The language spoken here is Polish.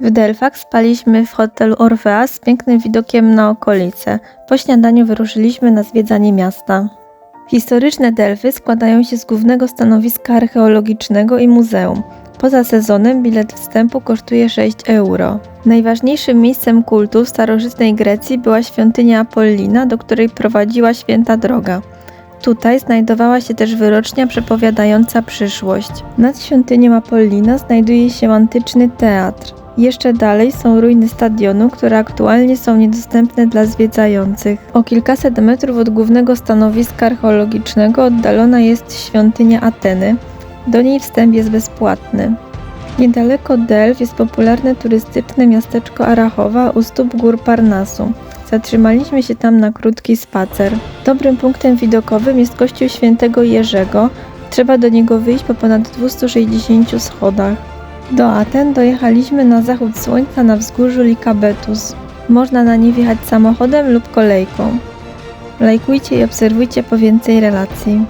W Delfach spaliśmy w hotelu Orfea z pięknym widokiem na okolice. Po śniadaniu wyruszyliśmy na zwiedzanie miasta. Historyczne Delfy składają się z głównego stanowiska archeologicznego i muzeum. Poza sezonem bilet wstępu kosztuje 6 euro. Najważniejszym miejscem kultu w starożytnej Grecji była świątynia Apollina, do której prowadziła święta droga. Tutaj znajdowała się też wyrocznia przepowiadająca przyszłość. Nad świątynią Apollina znajduje się antyczny teatr. Jeszcze dalej są ruiny stadionu, które aktualnie są niedostępne dla zwiedzających. O kilkaset metrów od głównego stanowiska archeologicznego oddalona jest świątynia Ateny. Do niej wstęp jest bezpłatny. Niedaleko Delf jest popularne turystyczne miasteczko Arachowa u stóp gór Parnasu. Zatrzymaliśmy się tam na krótki spacer. Dobrym punktem widokowym jest kościół świętego Jerzego. Trzeba do niego wyjść po ponad 260 schodach. Do Aten dojechaliśmy na zachód słońca na wzgórzu Likabetus. Można na nie wjechać samochodem lub kolejką. Lajkujcie i obserwujcie po więcej relacji.